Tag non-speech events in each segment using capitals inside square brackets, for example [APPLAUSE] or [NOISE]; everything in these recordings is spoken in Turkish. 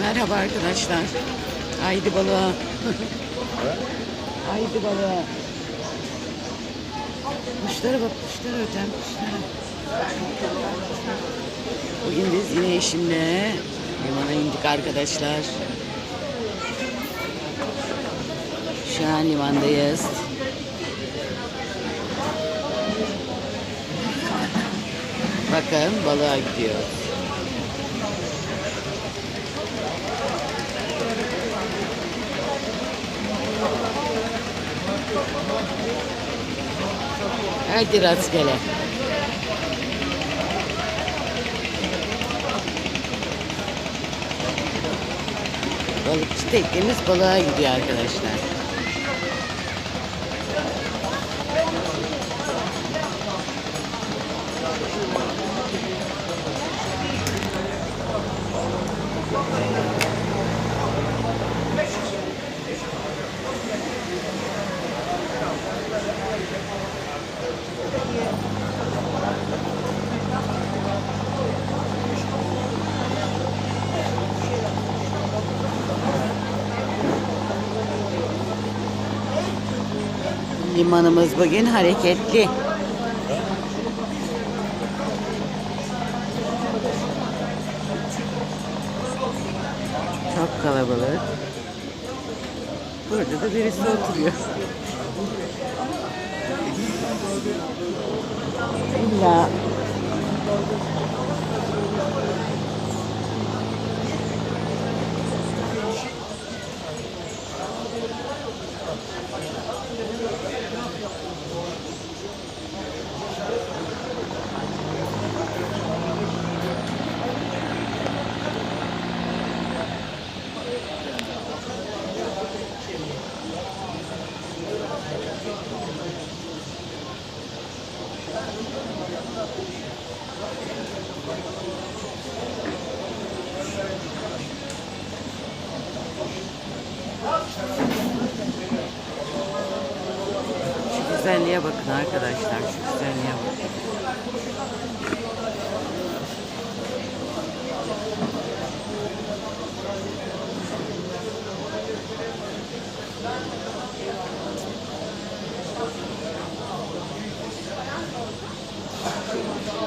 Merhaba arkadaşlar. Haydi balığa. [LAUGHS] Haydi balığa. Kuşlara bak kuşlara öten kuşlara. Bugün biz yine eşimle limana indik arkadaşlar. Şu an limandayız. Bakın balığa gidiyor. Hadi rastgele. Balıkçı teknemiz balığa gidiyor arkadaşlar. Limanımız bugün hareketli. Çok kalabalık. Burada da birisi oturuyor. İlla şu güzelliğe bakın arkadaşlar. Şu güzelliğe bakın.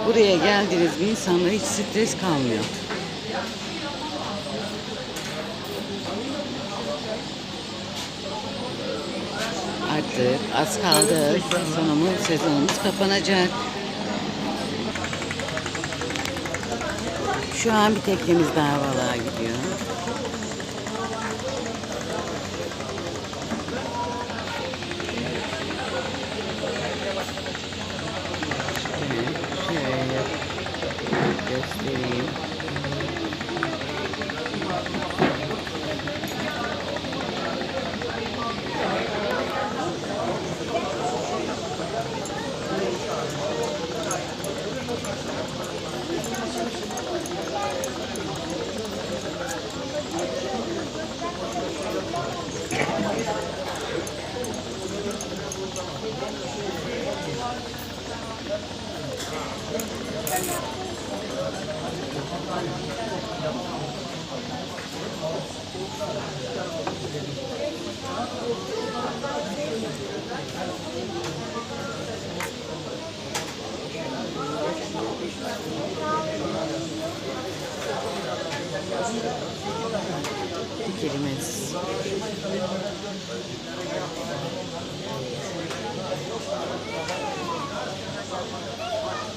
Buraya geldiğiniz bir insanlara hiç stres kalmıyor. Artık az kaldı. Sonumuz, sezonumuz kapanacak. Şu an bir teknemiz daha balığa gidiyor. Şöyle, şöyle göstereyim.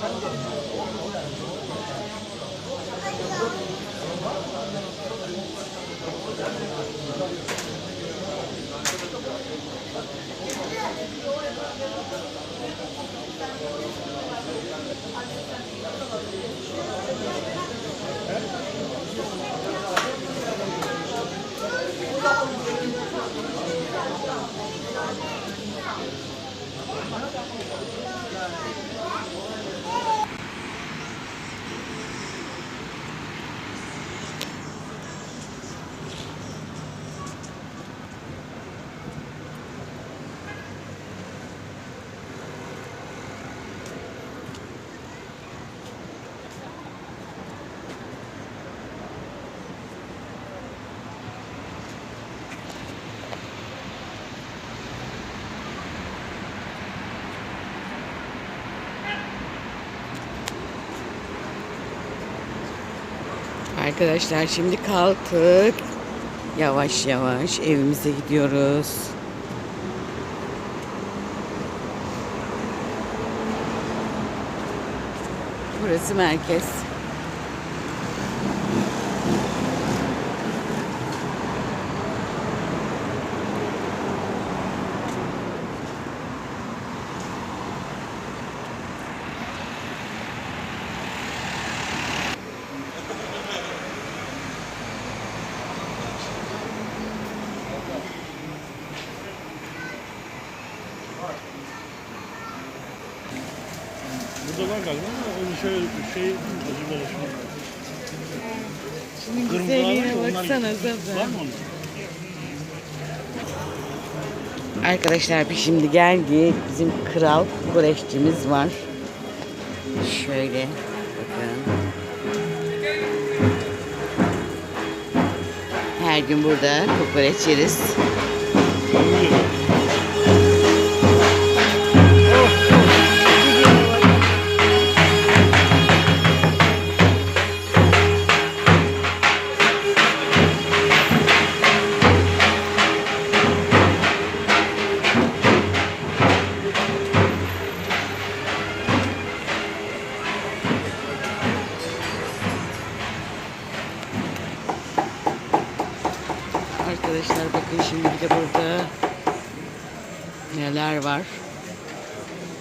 Thank you. Arkadaşlar şimdi kalktık. Yavaş yavaş evimize gidiyoruz. Burası merkez. Burada var galiba ama onu şöyle şey özür dilerim. Şunun Kırmızılar var güzelliğine ya, onlar- baksana Var Zafer. mı onun? Arkadaşlar biz şimdi geldik. Bizim kral kokoreççimiz var. Şöyle bakın. Her gün burada kokoreç yeriz.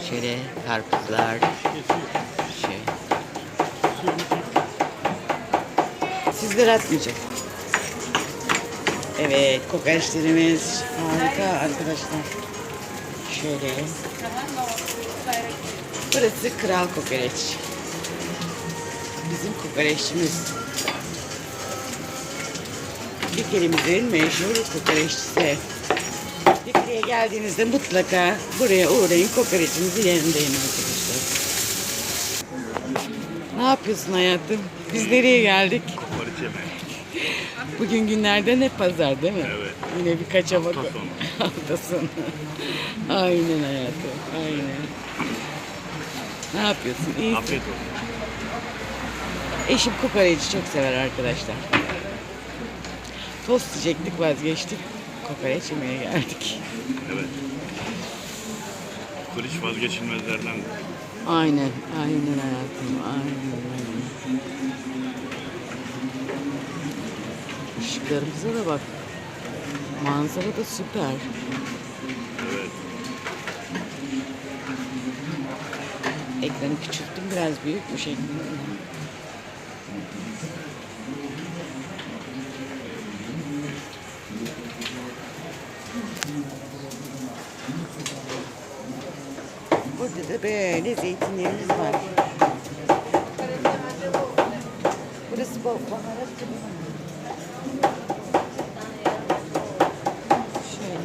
Şöyle karpuzlar. Şey. Sizler atmayacak. Evet kokoreçlerimiz harika arkadaşlar. Şöyle. Burası Kral Kokoreç. Bizim kokoreççimiz. Dikili'mizin meşhur kokoreççisi. Dikili'ye geldiğinizde mutlaka buraya uğrayın kokoreçimizi yerindeyim arkadaşlar. Ne yapıyorsun hayatım? Biz nereye geldik? Kokoreç yemeği. Bugün günlerden hep pazar değil mi? Evet. Yine bir kaçamak. Hafta sonu. [LAUGHS] Hafta sonu. aynen hayatım. Aynen. Ne yapıyorsun? İyisin. Afiyet olsun. Eşim kokoreci çok sever arkadaşlar. Tost yiyecektik vazgeçtik. Kokoreç yemeye geldik. Evet. Kokoreç vazgeçilmezlerden. Aynen, aynen hayatım, aynen, aynen. Işıklarımıza da bak. Manzara da süper. Evet. Ekranı küçülttüm biraz büyükmüş ekranı. Burada da böyle zeytinlerimiz var. Burası baharat gibi. Şöyle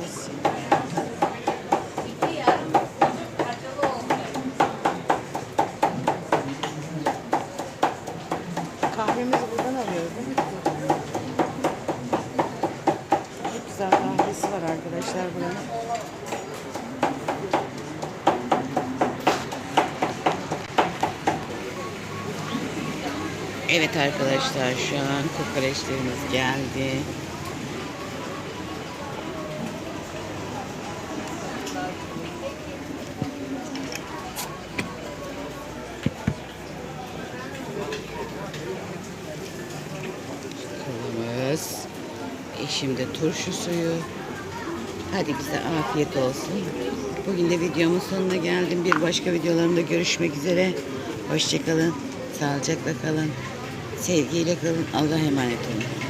Kahvemizi buradan alıyoruz değil mi? Çok güzel kahvesi var arkadaşlar buranın. Evet arkadaşlar şu an kokoreçlerimiz geldi. Kolumuz. Eşim de turşu suyu. Hadi bize afiyet olsun. Bugün de videomun sonuna geldim. Bir başka videolarımda görüşmek üzere. Hoşçakalın. Sağlıcakla kalın. Sevgiyle kalın. Allah'a emanet olun.